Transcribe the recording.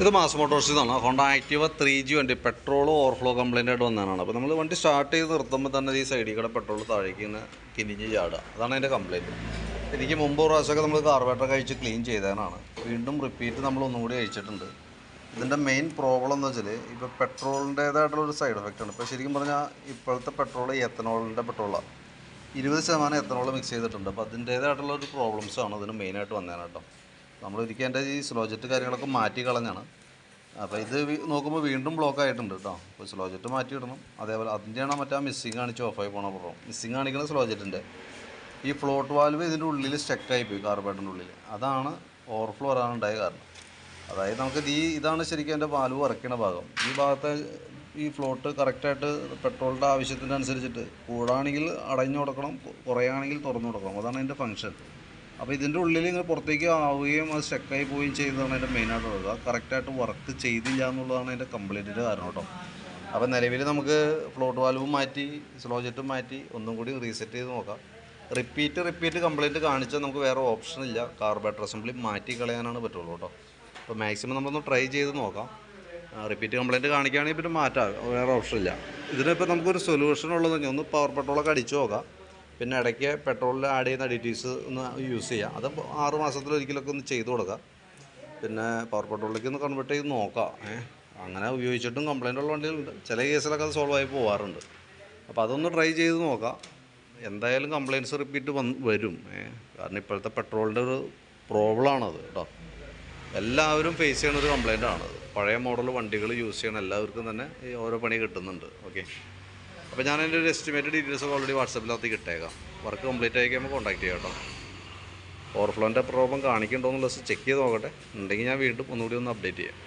ഇത് മാസ് മോട്ടോഴ്സിൽ നിന്നാണ് ഹോണ്ട ആക്റ്റീവ ത്രീ ജി വണ്ടി. പെട്രോൾ ഓവർഫ്ലോ കംപ്ലൈന്റ് ആയിട്ട് വന്നതാണ്. അപ്പോൾ നമ്മൾ വണ്ടി സ്റ്റാർട്ട് ചെയ്ത് നിർത്തുമ്പോൾ തന്നെ ഈ സൈഡിൽ കൂടെ പെട്രോൾ താഴേക്ക് ഇങ്ങനെ കിനിഞ്ഞ് ചാടുക. അതാണ് അതിന്റെ കംപ്ലൈന്റ് എനിക്ക് മുമ്പ് പ്രാവശ്യമൊക്കെ നമ്മൾ കാർബേറ്റർ കഴിച്ച് ക്ലീൻ ചെയ്തതാണ്. വീണ്ടും റിപ്പീറ്റ് നമ്മൾ ഒന്നും കൂടി കഴിച്ചിട്ടുണ്ട്. ഇതിന്റെ മെയിൻ പ്രോബ്ലം എന്ന് വെച്ചാൽ ഇപ്പോൾ പെട്രോളിന്റേതായിട്ടുള്ള ഒരു സൈഡ് എഫക്റ്റ് ആണ്. ഇപ്പോൾ ശരിക്കും പറഞ്ഞാൽ ഇപ്പോഴത്തെ പെട്രോൾ എത്തനോളിന്റെ പെട്രോളാണ് ഇരുപത് ശതമാനം എത്തനോൾ മിക്സ് ചെയ്തിട്ടുണ്ട്. അപ്പോൾ അതിന്റേതായിട്ടുള്ള ഒരു പ്രോബ്ലംസ് ആണ് ഇതിന് മെയിനായിട്ട് വന്നതാണ് നമ്മൾ ഒരിക്കൽ എന്റെ ഈ സ്ലോജറ്റ് കാര്യങ്ങളൊക്കെ മാറ്റി കളഞ്ഞാണ്. അപ്പോൾ ഇത് നോക്കുമ്പോൾ വീണ്ടും ബ്ലോക്ക് ആയിട്ടുണ്ട് കേട്ടോ. അപ്പോൾ സ്ലോജറ്റ് മാറ്റി ഇടണം. അതേപോലെ അതിന്റെയാണ് മറ്റേ മിസ്സിങ് കാണിച്ച് ഓഫായി പോകണ പറഞ്ഞു മിസ്സിങ് കാണിക്കുന്ന സ്ലോജറ്റിന്റെ ഈ ഫ്ലോട്ട് വാൽവ് ഇതിന്റെ ഉള്ളിൽ സ്റ്റക്കായി പോയി കാർബേറ്റിന്റെ ഉള്ളിൽ. അതാണ് ഓവർഫ്ലോ വരാനുണ്ടായ കാരണം. അതായത് നമുക്ക് ഈ ഇതാണ് ശരിക്കും എന്റെ വാൽവ് വറക്കണ ഭാഗം. ഈ ഭാഗത്തെ ഈ ഫ്ലോട്ട് കറക്റ്റായിട്ട് പെട്രോളിന്റെ ആവശ്യത്തിനനുസരിച്ചിട്ട് കൂടാണെങ്കിൽ അടഞ്ഞു കൊടുക്കണം കുറയാണെങ്കിൽ തുറന്നു കൊടുക്കണം. അതാണ് അതിന്റെ ഫങ്ഷൻ അപ്പോൾ ഇതിന്റെ ഉള്ളിൽ ഇങ്ങനെ പുറത്തേക്ക് ആവുകയും അത് സ്റ്റക്കായി പോവുകയും ചെയ്യുന്നതാണ് അതിന്റെ മെയിനായിട്ടുള്ളത് അത് കറക്റ്റായിട്ട് വർക്ക് ചെയ്തില്ല എന്നുള്ളതാണ് അതിന്റെ കംപ്ലൈന്റിന്റെ കാരണം കേട്ടോ. അപ്പോൾ നിലവിൽ നമുക്ക് ഫ്ലോട്ട് വാൽവ് മാറ്റി സ്ലോ ജെറ്റും മാറ്റി ഒന്നും കൂടി റീസെറ്റ് ചെയ്ത് നോക്കാം. റിപ്പീറ്റ് റിപ്പീറ്റ് കംപ്ലൈന്റ് കാണിച്ചാൽ നമുക്ക് വേറെ ഓപ്ഷൻ ഇല്ല. കാർബേറ്റർ അസംബ്ലി മാറ്റി കളയാനാണ് പറ്റുള്ളൂ കേട്ടോ. അപ്പോൾ മാക്സിമം നമ്മളൊന്ന് ട്രൈ ചെയ്ത് നോക്കാം. റിപ്പീറ്റ് കംപ്ലൈന്റ് കാണിക്കുകയാണെങ്കിൽ പിന്നെ മാറ്റാം. വേറെ ഓപ്ഷൻ ഇല്ല. ഇതിനിപ്പോൾ നമുക്കൊരു സൊല്യൂഷൻ ഉള്ളതെങ്കിൽ ഒന്ന് പവർ പെട്രോളൊക്കെ അടിച്ചു നോക്കാം. പിന്നെ ഇടയ്ക്ക് പെട്രോളിൽ ആഡ് ചെയ്യുന്ന അഡിറ്റീവ്സ് ഒന്ന് യൂസ് ചെയ്യാം. അത് ആറ് മാസത്തിലൊരിക്കലൊക്കെ ഒന്ന് ചെയ്തു കൊടുക്കുക പിന്നെ പവർ പെട്രോളിലേക്ക് ഒന്ന് കൺവേർട്ട് ചെയ്ത് നോക്കാം. അങ്ങനെ ഉപയോഗിച്ചിട്ടും കംപ്ലൈന്റ് ഉള്ള വണ്ടികളുണ്ട് ചില കേസിലൊക്കെ അത് സോൾവ് ആയി പോകാറുണ്ട് അപ്പോൾ അതൊന്ന് ട്രൈ ചെയ്ത് നോക്കാം. എന്തായാലും കംപ്ലയിൻസ് റിപ്പീറ്റ് വന്ന് വരും. കാരണം ഇപ്പോഴത്തെ പെട്രോളിന്റെ ഒരു പ്രോബ്ലമാണത് കേട്ടോ. എല്ലാവരും ഫേസ് ചെയ്യുന്ന ഒരു കംപ്ലയിന്റ് ആണത്. പഴയ മോഡൽ വണ്ടികൾ യൂസ് ചെയ്യണ എല്ലാവർക്കും തന്നെ ഈ ഓരോ പണി കിട്ടുന്നുണ്ട്. ഓക്കെ അപ്പോൾ ഞാൻ എന്റെ ഒരു എസ്റ്റിമേറ്റ് ഡീറ്റെയിൽസ് ഓൾറെഡി വാട്സപ്പിനകത്ത് ഇട്ടേക്കാം. വർക്ക് കംപ്ലീറ്റ് ആയി കഴിയുമ്പോൾ കോൺടാക്ട് ചെയ്യാം കേട്ടോ. ഓവർഫ്ലോന്റെ പ്രോബ്ലം കാണിക്കുന്നുണ്ടോ എന്നുള്ളത് ചെക്ക് ചെയ്ത് നോക്കട്ടെ. ഉണ്ടെങ്കിൽ ഞാൻ വീണ്ടും ഒന്നുകൂടി ഒന്ന് അപ്ഡേറ്റ് ചെയ്യാം.